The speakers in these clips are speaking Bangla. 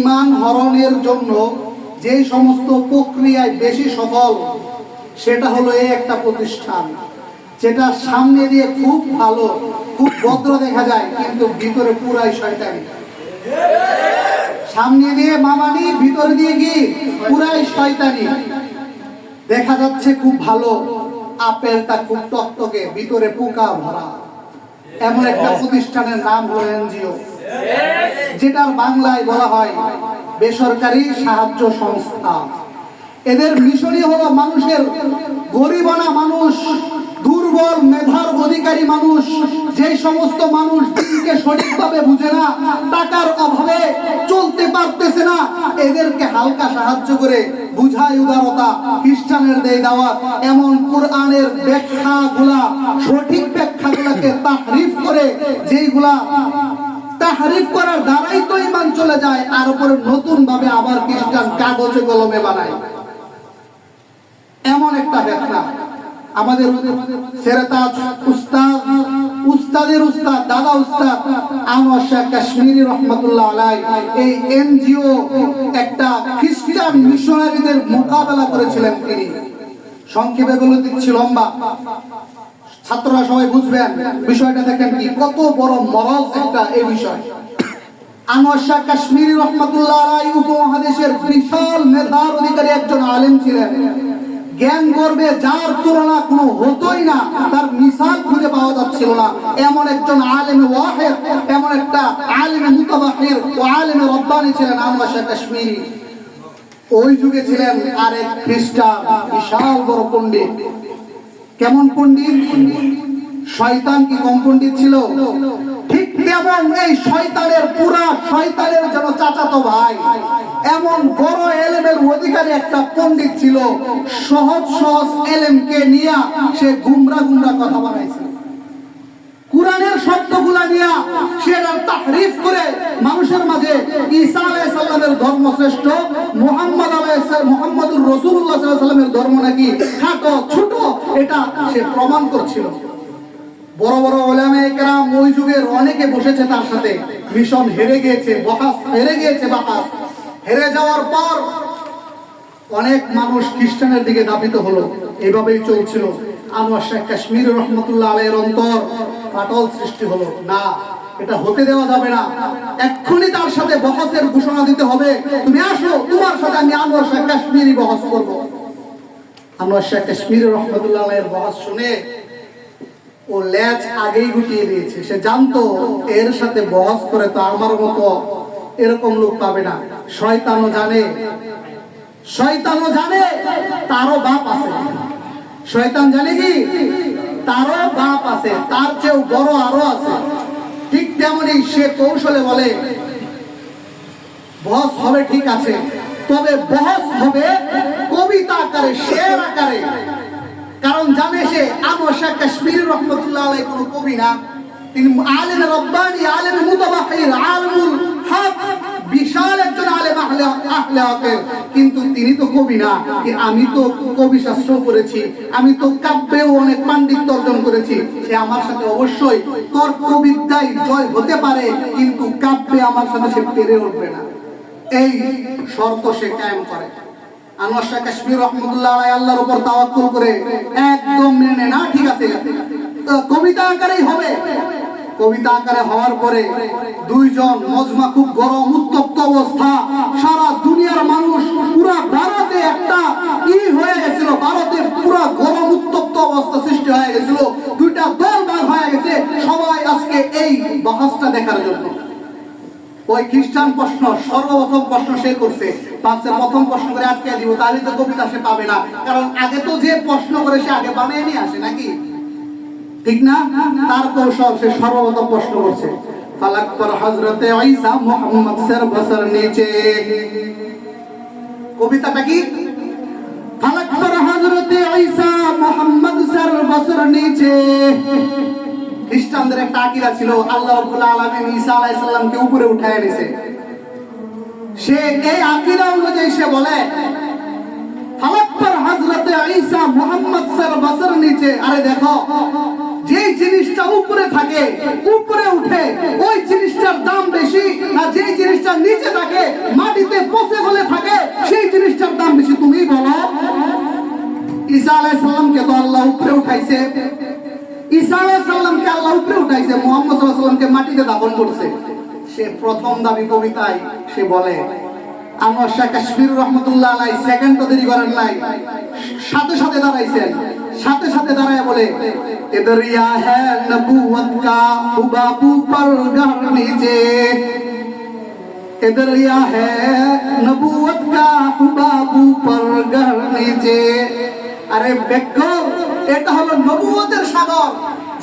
ইমান হরণের জন্য যে সমস্ত প্রক্রিয়ায় বেশি সফল, সেটা হলো এই একটা প্রতিষ্ঠান, যেটা সামনে দিয়ে খুব ভালো, খুব ভদ্র দেখা যায়, কিন্তু ভিতরে পুরাই শয়তানি। সামনে দিয়ে মামানি, ভিতরে দিয়ে কি? পুরাই শয়তানি। দেখা যাচ্ছে খুব ভালো, আপেলটা খুব টকটকে, ভিতরে পোকা ভরা। এমন একটা প্রতিষ্ঠানের নাম হলো এনজিও। যেটার বাংলায় বলা হয় বেসরকারি সাহায্য সংস্থা। এদের মিশনই হলো মানুষের গরিবানা মানুষ, দুর্বল মেধার অধিকারী মানুষ, যে সমস্ত মানুষ দিনকে সঠিকভাবে বুঝে না, টাকার অভাবে চলতে পারতেছে না, এদেরকে হালকা সাহায্য করে বুঝায় উদারতা, খ্রিস্টানের দেয় দেওয়া এমন কোরআনের ব্যাখ্যাগুলা, সঠিক ব্যাখ্যাগুলাকে তাহরিফ করে, যেইগুলা তাহারিফ করার দ্বারাই তো ইমান চলে যায় উপরে নতুন ভাবে আবার খ্রিস্টান কাগজে কলমে বানায়। এমন একটা আমাদের উস্তাদ, উস্তাদের উস্তাদ, দাদা উস্তাদ আনোয়ার শাহ কাশ্মীরি রহমতুল্লাহ আলাই এই এনজিও একটা খ্রিস্টান মিশনারিদের মোকাবেলা করেছিলেন তিনি। সংক্ষেপে বলে দিচ্ছি লম্বা। ছাত্ররা সবাই বুঝবেন, বিষয়টা দেখেন কি, কত বড় মরজ একটা এই বিষয়। আনোয়ার শাহ রহমতুল্লাহ আলাই উপমহাদেশের বিশাল মেধার অধিকারী একজন আলেম ছিলেন। জ্ঞান যার তুলনা কোনো হতোই না, তার মিসাল খুঁজে পাওয়া যাচ্ছিল না। এমন একজন আলেম ওয়াহেদ, এমন একটা আলেম ও আলেম রব্বানি ছিলেন আনোয়ার শাহ কাশ্মীরি। ওই যুগে ছিলেন আরেক খ্রিস্টান, বিশাল বড় পণ্ডিত। কেমন পণ্ডিত? শয়তান কি কম পণ্ডিত ছিল? ঠিক তেমন এই শয়তানের, পুরা শয়তানের যেন চাচাতো ভাই। এমন বড় এলেমের অধিকারী একটা পণ্ডিত ছিল। সহজ সহজ এলেমকে নিয়ে সে গুমরা গুমরা কথা বানাইছিল কোরআনের শব্দগুলা নিয়ে সেটার তাহরিফ করে মানুষের মাঝে ঈসা আলাইহিস সালামের ধর্ম শ্রেষ্ঠ, মুহাম্মদ আলাইহিস সালাম, মুহাম্মদুর রাসূলুল্লাহ সাল্লাল্লাহু আলাইহি সাল্লামের ধর্ম নাকি খাটো, ছোট এটা সে প্রমাণ করছিল। বড় বড় ওলামে কেরাম ওই যুগের অনেকে বসেছে তার সাথে। মিশন হেরে গিয়েছে বহাস হেরে গিয়েছে বাহাস হেরে যাওয়ার পর অনেক মানুষ খ্রিস্টানের দিকে দাবিত হলো। এইভাবেই চলছিল। আনোয়ার শেখ কাশ্মীর রহমতুল্লাহ আলের অন্তর ফাটল সৃষ্টি হলো। না, এটা হতে দেওয়া যাবে না। এক্ষুনি তার সাথে বহসের ঘোষণা দিতে হবে। তুমি আসো, তোমার সাথে আমি আনোয়ার শেখ কাশ্মীরি বহস করব। আনোয়ার শেখ কাশ্মীর রহমতুল্লাহ বহস শুনে ও ল্যাচ আগেই গুটিয়ে দিয়েছে। সে জানতো এর সাথে বহস করে তো আমার মতো এরকম লোক পাবে না। শয়তানও জানে শয়তানও জানে তারও বাপ আছে। শয়তান জানে কি? তারও বাপ আছে, তার চেয়েও বড় আরও আছে। ঠিক তেমনি সে কৌশলে বলে, বহস হবে ঠিক আছে। তবে বহস হবে, কবিতা আকারে, শের আকারে। কারণ জানে সে আনোয়ার শাহ কাশ্মীর রহমতুল্লাহ আলাই কোনো কবি না। তিনি আলেম রব্বানি, আলেম মুতাবাহির, আলমুল হক, বিশাল একজন আলেম আহলে আহলে হকের। কিন্তু তিনি তো কবি না কি আমি তো কবি শাস্ত্র করেছি আমি তো কাব্যেও অনেক পাণ্ডিত্য অর্জন করেছি। সে আমার সাথে অবশ্যই তর্কবিদ্যায় জয় হতে পারে, কিন্তু কাব্যে আমার সাথে সে পেরে উঠবে না। এই শর্ত সে কায়েম করে। আনোয়ার শাহ কাশ্মীর রহমতুল্লাহ আল্লাহর উপর তাওয়াক্কুল করে একদম মেনে না, ঠিক আছে। কবিতা আকারেই হবে। কবিতা আকারে হওয়ার পরে দুইজন মজমা খুব গরম, উত্তপ্ত অবস্থা, সারা দুনিয়ার মানুষ পুরা ভারতে একটা ই হয়ে গেছিল ভারতে পুরা গরম উত্তপ্ত অবস্থা সৃষ্টি হয়ে গেছিল দুইটা দল ভাগ হয়ে গেছে সবাই আজকে এই বাহাসটা দেখার জন্য ওই খ্রিস্টান প্রশ্ন, সর্বপ্রথম প্রশ্ন সে করছে। ভাবছে প্রথম প্রশ্ন করে আটকে দিব, তাহলে তো কবিতা সে পাবে না। কারণ আগে তো যে প্রশ্ন করে সে আগে বানিয়ে নিয়ে আসে নাকি? ঠিক না? তার কৌশল সে সর্বপ্রথম প্রশ্ন করছে। ফালাক পর হজরতে ঈসা মুহাম্মদ সর বসর নিচে। কবিতাটা কি? ফালাক পর হজরতে ঈসা মুহাম্মদ সর বসর নিচে। খ্রিস্টানদের একটা আকিরা ছিল, আল্লাহ আলমিন ঈসা আলাইহিস সালামকে উপরে উঠায় এনেছে। সে এই আকিরা অনুযায়ী সে বলে যে জিনিসটা উপরে থাকে, উপরে উঠে ওই জিনিসটার দাম বেশি সাল্লামকে মাটিতে দাফন করছে সে প্রথম দাবি কবিতায় সে বলে আনোয়ার শাহ কাশ্মীর রহমতুল্লাহ আলাই সেকেন্ড তো দেরি করেন নাই সাথে সাথে দাঁড়াইছেন সাথে সাথে দাঁড়ায় বলে ইধর ইয়া হ্যায় নবুয়ত কা হুবাবু পর ঘর নিচে इधर या है नबूवत का बाबू पर घर नीचे আরে বেক্ষ এটা হলো নবুয়তের সাগর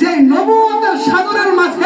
যে নবুয়তের সাগরের মাঝে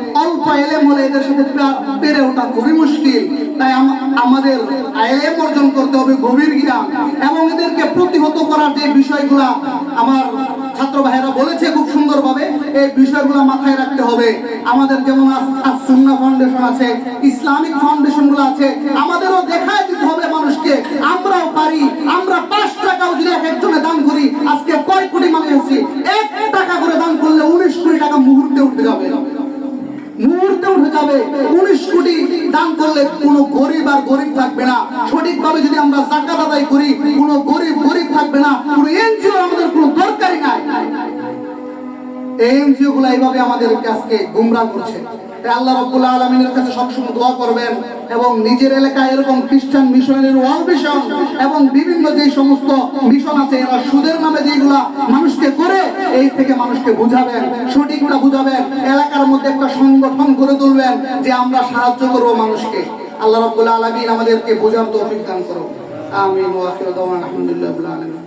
অল্প এলেম হলে এদের সাথে পেরে ওঠা খুবই মুশকিল। তাই আমাদের এলেম অর্জন করতে হবে গভীর জ্ঞান এবং এদেরকে প্রতিহত করার যে বিষয়গুলা আমার ছাত্র ভাইয়েরা বলেছে খুব সুন্দরভাবে, এই বিষয়গুলো মাথায় রাখতে হবে। আমাদের যেমন সুন্না ফাউন্ডেশন আছে, ইসলামিক ফাউন্ডেশনগুলো আছে, আমাদেরও দেখায় দিতে হবে মানুষকে, আমরাও পারি, আমরা পাঁচ টাকাও যদি এক একজনে দান করি, আজকে কয় কোটি মানুষ আছি? এক যাবে উনিশ কোটি দান করলে কোনো গরিব আর গরিব থাকবে না। সঠিক ভাবে যদি আমরা জাকাত আদায় করি, কোনো গরিব গরিব থাকবে না। কোনো এনজিও আমাদের কোনো দরকারই নাই। এনজিও গুলো এইভাবে আমাদের কাজকে গুমরা করছে। আল্লাহ রাব্বুল আলামিনের কাছে সবসময় দোয়া করবেন এবং নিজের এলাকায় এরকম খ্রিস্টান মিশনের ওয়াল মিশন এবং বিভিন্ন যে সমস্ত মিশন আছে, এরা সুদের নামে যেগুলা মানুষকে করে, এই থেকে মানুষকে বুঝাবেন সঠিকটা বুঝাবেন, এলাকার মধ্যে একটা সংগঠন করে তুলবেন যে আমরা সাহায্য করব মানুষকে। আল্লাহ রাব্বুল আলামিন আমাদেরকে বোঝার তৌফিক দান করো দাওয়ানা আলহামদুলিল্লাহি আলামিন।